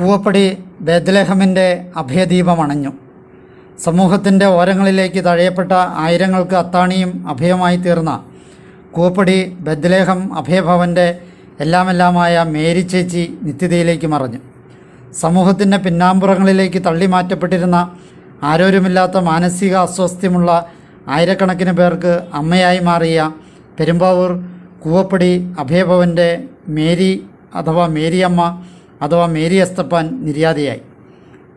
കൂവപ്പടി അഭയദീപം അണഞ്ഞു സമൂഹത്തിന്റെ ഓരങ്ങളിലേക്ക് തഴയപ്പെട്ട ആയിരങ്ങൾക്ക് അത്താണിയും അഭയമായി തീർന്ന കൂവപ്പടി ബദ്ലേഹം അഭയഭവന്റെ എല്ലാമെല്ലാമായ മേരി ചേച്ചി നിത്യതയിലേക്ക് മറഞ്ഞു. സമൂഹത്തിന്റെ പിന്നാമ്പുറങ്ങളിലേക്ക് തള്ളി മാറ്റപ്പെട്ടിരുന്ന ആരോരുമില്ലാത്ത മാനസിക അസ്വസ്ഥ്യമുള്ള ആയിരക്കണക്കിന് പേർക്ക് അമ്മയായി മാറിയ പെരുമ്പാവൂർ കൂവപ്പടി അഭയഭവന്റെ മേരി അഥവാ മേരിയമ്മ അഥവാ മേരി എസ്തപ്പാൻ നിര്യാതയായി.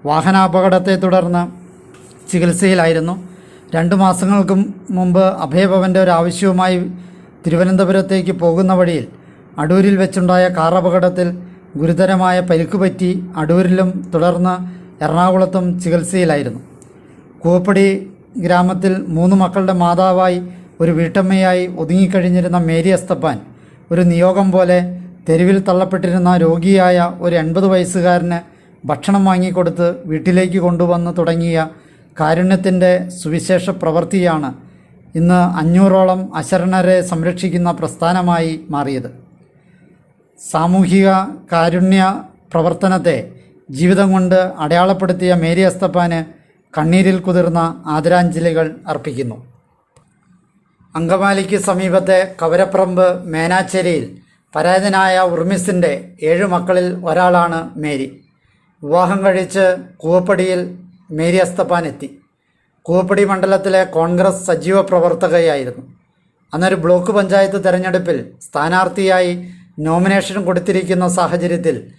വാഹനാപകടത്തെ തുടർന്ന് ചികിത്സയിലായിരുന്നു. രണ്ടു മാസങ്ങൾക്കും മുമ്പ് അഭയഭവന്റെ ഒരു ആവശ്യവുമായി തിരുവനന്തപുരത്തേക്ക് പോകുന്ന വഴിയിൽ അടൂരിൽ വെച്ചുണ്ടായ കാർ അപകടത്തിൽ ഗുരുതരമായ പരിക്ക് പറ്റി അടൂരിലും തുടർന്ന് എറണാകുളത്തും ചികിത്സയിലായിരുന്നു. കൂപ്പടി ഗ്രാമത്തിൽ മൂന്ന് മക്കളുടെ മാതാവായി ഒരു വീട്ടമ്മയായി ഒതുങ്ങിക്കഴിഞ്ഞിരുന്ന മേരി അസ്തപ്പാൻ ഒരു നിയോഗം പോലെ തെരുവിൽ തള്ളപ്പെട്ടിരുന്ന രോഗിയായ ഒരു എൺപത് വയസ്സുകാരന് ഭക്ഷണം വാങ്ങിക്കൊടുത്ത് വീട്ടിലേക്ക് കൊണ്ടുവന്ന് തുടങ്ങിയ കാരുണ്യത്തിന്റെ സുവിശേഷ പ്രവൃത്തിയാണ് ഇന്ന് അഞ്ഞൂറോളം അശരണരെ സംരക്ഷിക്കുന്ന പ്രസ്ഥാനമായി മാറിയത്. സാമൂഹിക കാരുണ്യ പ്രവർത്തനത്തെ ജീവിതം കൊണ്ട് അടയാളപ്പെടുത്തിയ മേരി അസ്തപ്പാന് കണ്ണീരിൽ കുതിർന്ന ആദരാഞ്ജലികൾ അർപ്പിക്കുന്നു. അങ്കമാലിക്ക് സമീപത്തെ കവരപ്രമ്പ് മേനാച്ചേരിയിൽ പരാതനായ ഉർമിസിന്റെ ഏഴു മക്കളിൽ ഒരാളാണ് മേരി. വിവാഹം കഴിച്ച് കൂവപ്പടിയിൽ മേരി അസ്തപ്പാൻ എത്തി. കൂവപ്പടി മണ്ഡലത്തിലെ കോൺഗ്രസ് സജീവ പ്രവർത്തകയായിരുന്നു. അന്നൊരു ബ്ലോക്ക് പഞ്ചായത്ത് തെരഞ്ഞെടുപ്പിൽ സ്ഥാനാർത്ഥിയായി നോമിനേഷൻ കൊടുത്തിരിക്കുന്ന സാഹചര്യത്തിൽ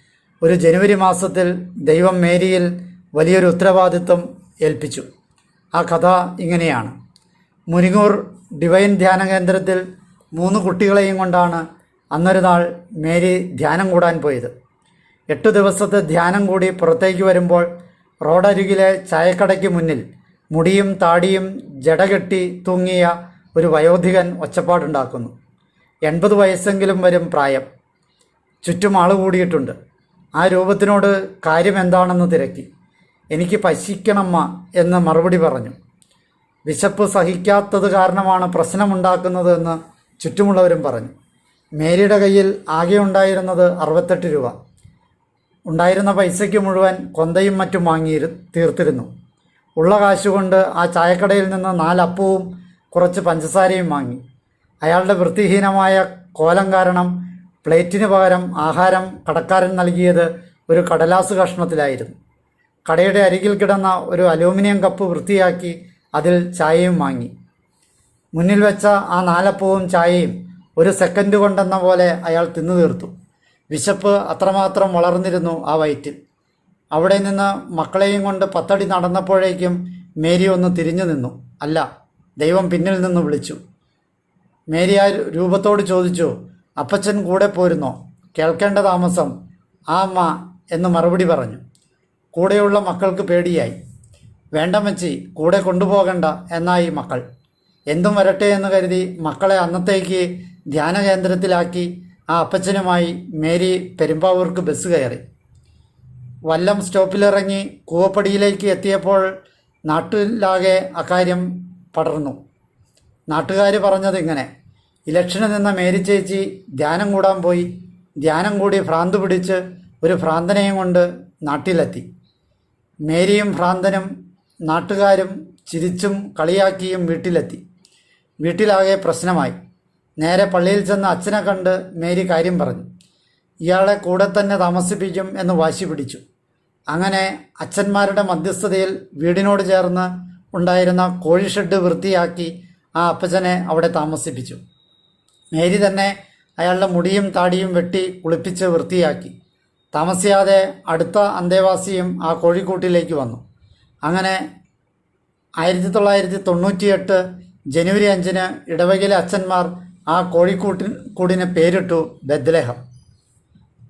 ഒരു ജനുവരി മാസത്തിൽ ദൈവം മേരിയിൽ വലിയൊരു ഉത്തരവാദിത്വം ഏൽപ്പിച്ചു. ആ കഥ ഇങ്ങനെയാണ്. മുരിങ്ങൂർ ഡിവൈൻ ധ്യാന കേന്ദ്രത്തിൽ മൂന്ന് കുട്ടികളെയും കൊണ്ടാണ് അന്നൊരു നാൾ മേരി ധ്യാനം കൂടാൻ പോയത്. എട്ട് ദിവസത്തെ ധ്യാനം കൂടി പുറത്തേക്ക് വരുമ്പോൾ റോഡരികിലെ ചായക്കടയ്ക്ക് മുന്നിൽ മുടിയും താടിയും ജടകെട്ടി തൂങ്ങിയ ഒരു വയോധികൻ ഒച്ചപ്പാടുണ്ടാക്കുന്നു. എൺപത് വയസ്സെങ്കിലും വരും പ്രായം. ചുറ്റും ആൾ കൂടിയിട്ടുണ്ട്. ആ രൂപത്തിനോട് കാര്യമെന്താണെന്ന് തിരക്കി. എനിക്ക് പശിക്കണമ്മ എന്ന് മറുപടി പറഞ്ഞു. വിശപ്പ് സഹിക്കാത്തത് കാരണമാണ് പ്രശ്നമുണ്ടാക്കുന്നതെന്ന് ചുറ്റുമുള്ളവരും പറഞ്ഞു. മേരിയുടെ കയ്യിൽ ആകെ ഉണ്ടായിരുന്നത് അറുപത്തെട്ട് രൂപ. ഉണ്ടായിരുന്ന പൈസയ്ക്ക് മുഴുവൻ കൊന്തയും മറ്റും വാങ്ങി തീർത്തിരുന്നു. ഉള്ള കാശുകൊണ്ട് ആ ചായക്കടയിൽ നിന്ന് നാലപ്പവും കുറച്ച് പഞ്ചസാരയും വാങ്ങി. അയാളുടെ വൃത്തിഹീനമായ കോലം കാരണം പ്ലേറ്റിന് പകരം ആഹാരം കടക്കാരൻ നൽകിയത് ഒരു കടലാസ് കഷ്ണത്തിലായിരുന്നു. കടയുടെ അരികിൽ കിടന്ന ഒരു അലൂമിനിയം കപ്പ് വൃത്തിയാക്കി അതിൽ ചായയും വാങ്ങി. മുന്നിൽ വെച്ച ആ നാലപ്പവും ചായയും ഒരു സെക്കൻഡ് കൊണ്ടെന്ന പോലെ അയാൾ തിന്നു തീർത്തു. വിശപ്പ് അത്രമാത്രം വളർന്നിരുന്നു ആ വയറ്റിൽ. അവിടെ നിന്ന് മക്കളെയും കൊണ്ട് പത്തടി നടന്നപ്പോഴേക്കും മേരി ഒന്ന് തിരിഞ്ഞു നിന്നു. അല്ല ദൈവം പിന്നിൽ നിന്ന് വിളിച്ചു. മേരി ആ രൂപത്തോട് ചോദിച്ചു അപ്പച്ചൻ കൂടെ പോരുന്നോ? കേൾക്കേണ്ട താമസം ആ അമ്മ എന്ന് മറുപടി പറഞ്ഞു. കൂടെയുള്ള മക്കൾക്ക് പേടിയായി. വേണ്ട മച്ചി കൂടെ കൊണ്ടുപോകണ്ട എന്നായി മക്കൾ. എന്തും വരട്ടെ എന്ന് കരുതി മക്കളെ അന്നത്തേക്ക് ധ്യാന കേന്ദ്രത്തിലാക്കി ആ അപ്പച്ചനുമായി മേരി പെരുമ്പാവൂർക്ക് ബസ് കയറി. വല്ലം സ്റ്റോപ്പിലിറങ്ങി കൂവപ്പടിയിലേക്ക് എത്തിയപ്പോൾ നാട്ടിലാകെ അക്കാര്യം പടർന്നു. നാട്ടുകാർ പറഞ്ഞത് ഇങ്ങനെ ഇലക്ഷന് നിന്ന മേരി ചേച്ചി ധ്യാനം കൂടാൻ പോയി. ധ്യാനം കൂടി ഭ്രാന്ത് പിടിച്ച് ഒരു ഭ്രാന്തനെയും കൊണ്ട് നാട്ടിലെത്തി. മേരിയും ഭ്രാന്തനും നാട്ടുകാരും ചിരിച്ചും കളിയാക്കിയും വീട്ടിലെത്തി. വീട്ടിലാകെ പ്രശ്നമായി. നേരെ പള്ളിയിൽ ചെന്ന് അച്ഛനെ കണ്ട് മേരി കാര്യം പറഞ്ഞു. ഇയാളെ കൂടെ തന്നെ താമസിപ്പിക്കും എന്ന് വാശി പിടിച്ചു. അങ്ങനെ അച്ഛന്മാരുടെ മധ്യസ്ഥതയിൽ വീടിനോട് ചേർന്ന് ഉണ്ടായിരുന്ന കോഴി ഷെഡ് വൃത്തിയാക്കി ആ അപ്പച്ചനെ അവിടെ താമസിപ്പിച്ചു. മേരി തന്നെ അയാളുടെ മുടിയും താടിയും വെട്ടി കുളിപ്പിച്ച് വൃത്തിയാക്കി. താമസിയാതെ അടുത്ത അന്തേവാസിയും ആ കോഴിക്കൂട്ടിലേക്ക് വന്നു. അങ്ങനെ ആയിരത്തി തൊള്ളായിരത്തി തൊണ്ണൂറ്റിയെട്ട് ജനുവരി അഞ്ചിന് ഇടവകയിലെ അച്ഛന്മാർ ആ കോഴിക്കൂട്ടിൻ കൂടിന് പേരിട്ടു ബദ്ലേഹം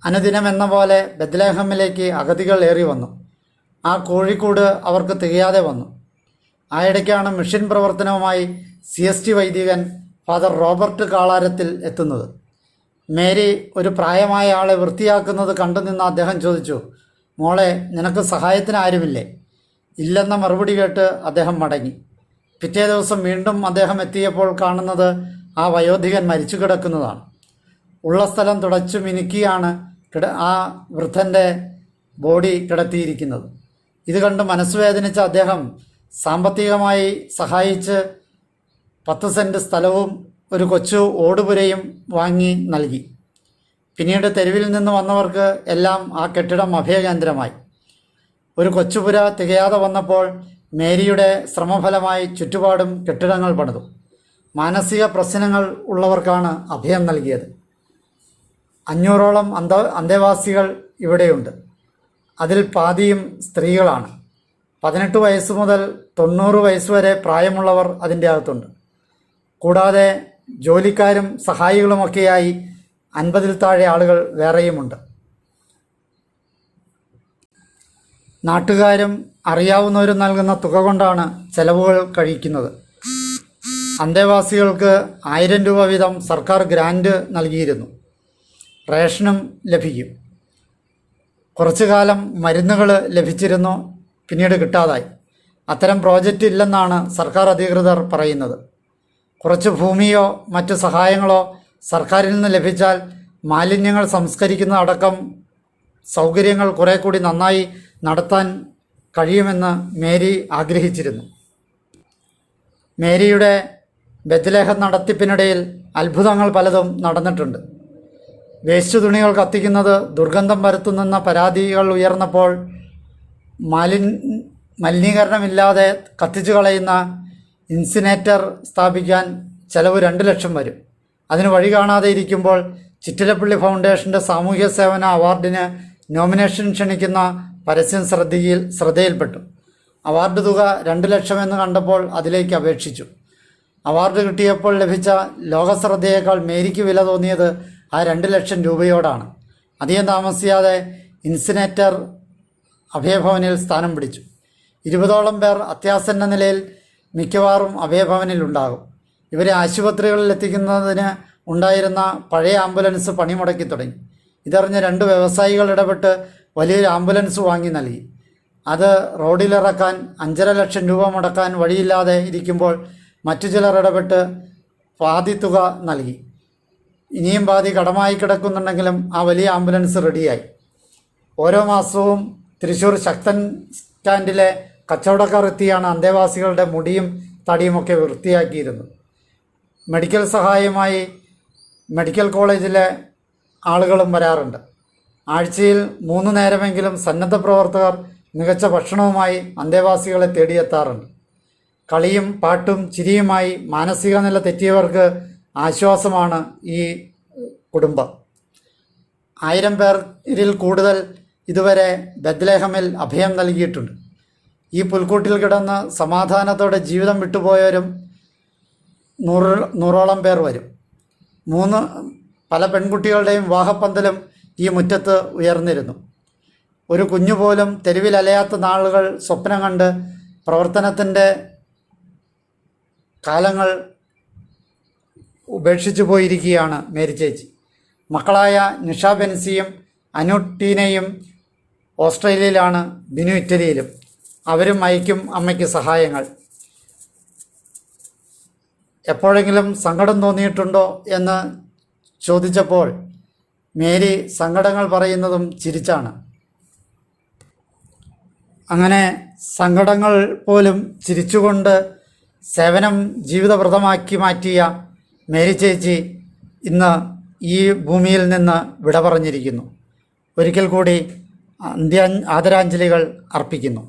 അനുദിനം എന്ന പോലെ ബദ്ലേഹമിലേക്ക് അഗതികൾ ഏറി വന്നു. ആ കോഴിക്കൂട് അവർക്ക് തികയാതെ വന്നു. ആ ഇടയ്ക്കാണ് മിഷൻ പ്രവർത്തനവുമായി സി എസ് ടി വൈദികൻ ഫാദർ റോബർട്ട് കാളാരത്തിൽ എത്തുന്നത്. മേരി ഒരു പ്രായമായ ആളെ വൃത്തിയാക്കുന്നത് കണ്ടു നിന്ന് അദ്ദേഹം ചോദിച്ചു മോളെ നിനക്ക് സഹായത്തിന് ആരുമില്ലേ? ഇല്ലെന്ന മറുപടി കേട്ട് അദ്ദേഹം മടങ്ങി. പിറ്റേ ദിവസം വീണ്ടും അദ്ദേഹം എത്തിയപ്പോൾ കാണുന്നത് ആ വയോധികൻ മരിച്ചു കിടക്കുന്നതാണ്. ഉള്ള സ്ഥലം തുടച്ചു മിനുക്കിയാണ് കിട ആ വൃദ്ധന്റെ ബോഡി കിടത്തിയിരിക്കുന്നത്. ഇത് കണ്ട് മനസ്സുവേദനിച്ച അദ്ദേഹം സാമ്പത്തികമായി സഹായിച്ച് പത്ത് സെന്റ് സ്ഥലവും ഒരു കൊച്ചു ഓടുപുരയും വാങ്ങി നൽകി. പിന്നീട് തെരുവിൽ നിന്ന് വന്നവർക്ക് എല്ലാം ആ കെട്ടിടം അഭയകേന്ദ്രമായി. ഒരു കൊച്ചുപുര തികയാതെ വന്നപ്പോൾ മേരിയുടെ ശ്രമഫലമായി ചുറ്റുപാടും കെട്ടിടങ്ങൾ പണിതു. മാനസിക പ്രശ്നങ്ങൾ ഉള്ളവർക്കാണ് അഭയം നൽകിയത്. അഞ്ഞൂറോളം അന്ത അന്തേവാസികൾ ഇവിടെയുണ്ട്. അതിൽ പാതിയും സ്ത്രീകളാണ്. പതിനെട്ട് വയസ്സ് മുതൽ തൊണ്ണൂറ് വയസ്സ് വരെ പ്രായമുള്ളവർ അതിന്റെ അകത്തുണ്ട്. കൂടാതെ ജോലിക്കാരും സഹായികളുമൊക്കെയായി അൻപതിൽ താഴെ ആളുകൾ വേറെയുമുണ്ട്. നാട്ടുകാരും അറിയാവുന്നവരും നൽകുന്ന തുക കൊണ്ടാണ് ചെലവുകൾ കഴിക്കുന്നത്. അന്തേവാസികൾക്ക് ആയിരം രൂപ വീതം സർക്കാർ ഗ്രാൻഡ് നൽകിയിരുന്നു. റേഷനും ലഭിക്കും. കുറച്ചു കാലം മരുന്നുകൾ ലഭിച്ചിരുന്നു പിന്നീട് കിട്ടാതായി. അത്തരം പ്രോജക്റ്റ് ഇല്ലെന്നാണ് സർക്കാർ അധികൃതർ പറയുന്നത്. കുറച്ച് ഭൂമിയോ മറ്റു സഹായങ്ങളോ സർക്കാരിൽ നിന്ന് ലഭിച്ചാൽ മാലിന്യങ്ങൾ സംസ്കരിക്കുന്ന അടക്കം സൗകര്യങ്ങൾ കുറേ കൂടി നന്നായി നടത്താൻ കഴിയുമെന്ന് മേരി ആഗ്രഹിച്ചിരുന്നു. മേരിയുടെ ബദലേഹം നടത്തിപ്പിനിടയിൽ അത്ഭുതങ്ങൾ പലതും നടന്നിട്ടുണ്ട്. വേസ്റ്റ് തുണികൾ കത്തിക്കുന്നത് ദുർഗന്ധം പരത്തുന്നെന്ന പരാതികൾ ഉയർന്നപ്പോൾ മാലിൻ മലിനീകരണമില്ലാതെ കത്തിച്ചു കളയുന്ന ഇൻസിനേറ്റർ സ്ഥാപിക്കാൻ ചിലവ് രണ്ട് ലക്ഷം വരും. അതിന് വഴി കാണാതെ ഇരിക്കുമ്പോൾ ചിറ്റിലപ്പള്ളി ഫൗണ്ടേഷന്റെ സാമൂഹ്യ സേവന അവാർഡിന് നോമിനേഷൻ ക്ഷണിക്കുന്ന പരസ്യം ശ്രദ്ധയിൽ ശ്രദ്ധയിൽപ്പെട്ടു. അവാർഡ് തുക രണ്ട് ലക്ഷം എന്ന് കണ്ടപ്പോൾ അതിലേക്ക് അപേക്ഷിച്ചു. അവാർഡ് കിട്ടിയപ്പോൾ ലഭിച്ച ലോകശ്രദ്ധയേക്കാൾ മേരിക്ക് വില തോന്നിയത് ആ രണ്ട് ലക്ഷം രൂപയോടാണ്. അധികം താമസിയാതെ ഇൻസിനേറ്റർ അഭയഭവനിൽ സ്ഥാനം പിടിച്ചു. ഇരുപതോളം പേർ അത്യാസന്ന നിലയിൽ മിക്കവാറും അഭയഭവനിൽ ഉണ്ടാകും. ഇവരെ ആശുപത്രികളിൽ എത്തിക്കുന്നതിന് ഉണ്ടായിരുന്ന പഴയ ആംബുലൻസ് പണിമുടക്കി തുടങ്ങി. ഇതറിഞ്ഞ് രണ്ട് വ്യവസായികൾ ഇടപെട്ട് വലിയൊരു ആംബുലൻസ് വാങ്ങി നൽകി. അത് റോഡിലിറക്കാൻ അഞ്ചര ലക്ഷം രൂപ മുടക്കാൻ വഴിയില്ലാതെ ഇരിക്കുമ്പോൾ മറ്റു ചിലർ ഇടപെട്ട് പാതി തുക നൽകി. ഇനിയും പാതി കടമായി കിടക്കുന്നുണ്ടെങ്കിലും ആ വലിയ ആംബുലൻസ് റെഡിയായി. ഓരോ മാസവും തൃശ്ശൂർ ശക്തൻ സ്റ്റാൻഡിലെ കച്ചവടക്കാർ എത്തിയാണ് അന്തേവാസികളുടെ മുടിയും തടിയുമൊക്കെ വൃത്തിയാക്കിയിരുന്നത്. മെഡിക്കൽ സഹായമായി മെഡിക്കൽ കോളേജിലെ ആളുകളും വരാറുണ്ട്. ആഴ്ചയിൽ മൂന്ന് നേരമെങ്കിലും സന്നദ്ധ പ്രവർത്തകർ മികച്ച ഭക്ഷണവുമായി അന്തേവാസികളെ തേടിയെത്താറുണ്ട്. കളിയും പാട്ടും ചിരിയുമായി മാനസിക നില തെറ്റിയവർക്ക് ആശ്വാസമാണ് ഈ കുടുംബം. ആയിരം പേരിൽ കൂടുതൽ ഇതുവരെ ബദ്ലേഹമിൽ അഭയം നൽകിയിട്ടുണ്ട്. ഈ പുൽക്കൂട്ടിൽ കിടന്ന് സമാധാനത്തോടെ ജീവിതം വിട്ടുപോയവരും നൂറ് നൂറോളം പേർ വരും. മൂന്ന് പല പെൺകുട്ടികളുടെയും വിവാഹപ്പന്തലും ഈ മുറ്റത്ത് ഉയർന്നിരുന്നു. ഒരു കുഞ്ഞുപോലും തെരുവിലലയാത്ത നാളുകൾ സ്വപ്നം കണ്ട് പ്രവർത്തനത്തിന്റെ കാലങ്ങൾ ഉപേക്ഷിച്ചു പോയിരിക്കുകയാണ് മേരി ചേച്ചി. മക്കളായ നിഷ ബെൻസിയും അനു ടീനയും ഓസ്ട്രേലിയയിലാണ് ബിനു ഇറ്റലിയിലും. അവരും അയക്കും അമ്മയ്ക്ക് സഹായങ്ങൾ. എപ്പോഴെങ്കിലും സങ്കടം തോന്നിയിട്ടുണ്ടോ എന്ന് ചോദിച്ചപ്പോൾ മേരി സങ്കടങ്ങൾ പറയുന്നതും ചിരിച്ചാണ്. അങ്ങനെ സങ്കടങ്ങൾ പോലും ചിരിച്ചുകൊണ്ട് സേവനം ജീവിതവ്രതമാക്കി മാറ്റിയ മേരി ചേച്ചി ഇന്ന് ഈ ഭൂമിയിൽ നിന്ന് വിട പറഞ്ഞിരിക്കുന്നു ഒരിക്കൽ കൂടി അന്ത്യ ആദരാഞ്ജലികൾ അർപ്പിക്കുന്നു.